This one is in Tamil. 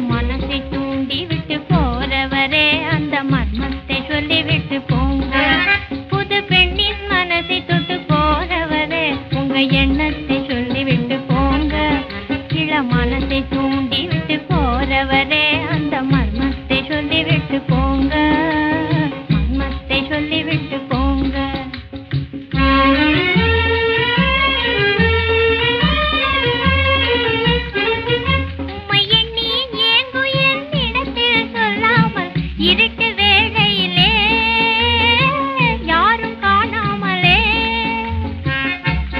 மனசை தூண்டி விட்டு போறவரே அந்த மர்மத்தை சொல்லிவிட்டு போங்க. புது பெண்ணின் மனசை தொட்டு போறவரே உங்க எண்ணத்தை சொல்லிவிட்டு போங்க. இள மனசை தூண்டி